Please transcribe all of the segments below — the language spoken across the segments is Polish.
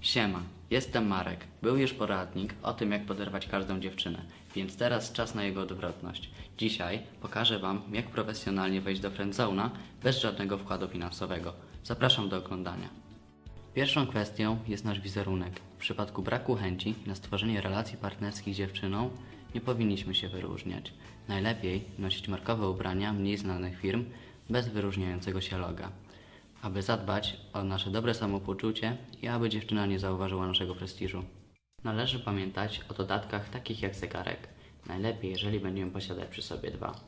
Siema, jestem Marek. Był już poradnik o tym, jak poderwać każdą dziewczynę, więc teraz czas na jego odwrotność. Dzisiaj pokażę Wam, jak profesjonalnie wejść do friendzona bez żadnego wkładu finansowego. Zapraszam do oglądania. Pierwszą kwestią jest nasz wizerunek. W przypadku braku chęci na stworzenie relacji partnerskich z dziewczyną nie powinniśmy się wyróżniać. Najlepiej nosić markowe ubrania mniej znanych firm bez wyróżniającego się loga, aby zadbać o nasze dobre samopoczucie i aby dziewczyna nie zauważyła naszego prestiżu. Należy pamiętać o dodatkach takich jak zegarek. Najlepiej, jeżeli będziemy posiadać przy sobie dwa.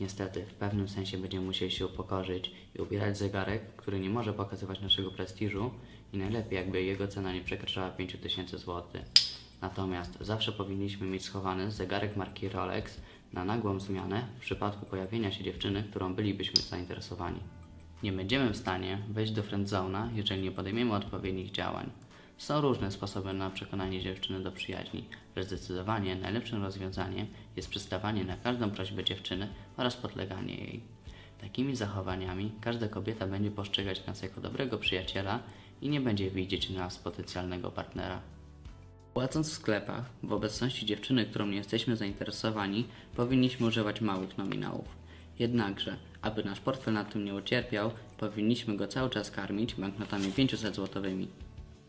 Niestety, w pewnym sensie będziemy musieli się upokorzyć i ubierać zegarek, który nie może pokazywać naszego prestiżu i najlepiej, jakby jego cena nie przekraczała 5000 zł. Natomiast zawsze powinniśmy mieć schowany zegarek marki Rolex na nagłą zmianę w przypadku pojawienia się dziewczyny, którą bylibyśmy zainteresowani. Nie będziemy w stanie wejść do friendzona, jeżeli nie podejmiemy odpowiednich działań. Są różne sposoby na przekonanie dziewczyny do przyjaźni, lecz zdecydowanie najlepszym rozwiązaniem jest przystawanie na każdą prośbę dziewczyny oraz podleganie jej. Takimi zachowaniami każda kobieta będzie postrzegać nas jako dobrego przyjaciela i nie będzie widzieć nas potencjalnego partnera. Płacąc w sklepach, w obecności dziewczyny, którą nie jesteśmy zainteresowani, powinniśmy używać małych nominałów. Jednakże, aby nasz portfel na tym nie ucierpiał, powinniśmy go cały czas karmić banknotami 500 złotowymi.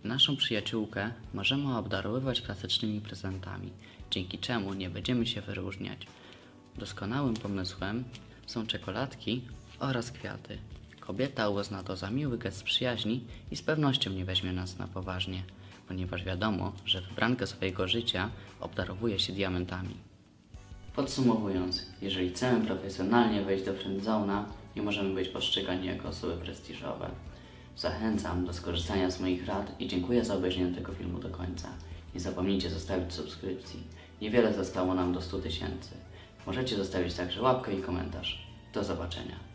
Naszą przyjaciółkę możemy obdarowywać klasycznymi prezentami, dzięki czemu nie będziemy się wyróżniać. Doskonałym pomysłem są czekoladki oraz kwiaty. Kobieta uzna to za miły gest przyjaźni i z pewnością nie weźmie nas na poważnie, ponieważ wiadomo, że wybrankę swojego życia obdarowuje się diamentami. Podsumowując, jeżeli chcemy profesjonalnie wejść do friendzona, nie możemy być postrzegani jako osoby prestiżowe. Zachęcam do skorzystania z moich rad i dziękuję za obejrzenie tego filmu do końca. Nie zapomnijcie zostawić subskrypcji. Niewiele zostało nam do 100 tysięcy. Możecie zostawić także łapkę i komentarz. Do zobaczenia.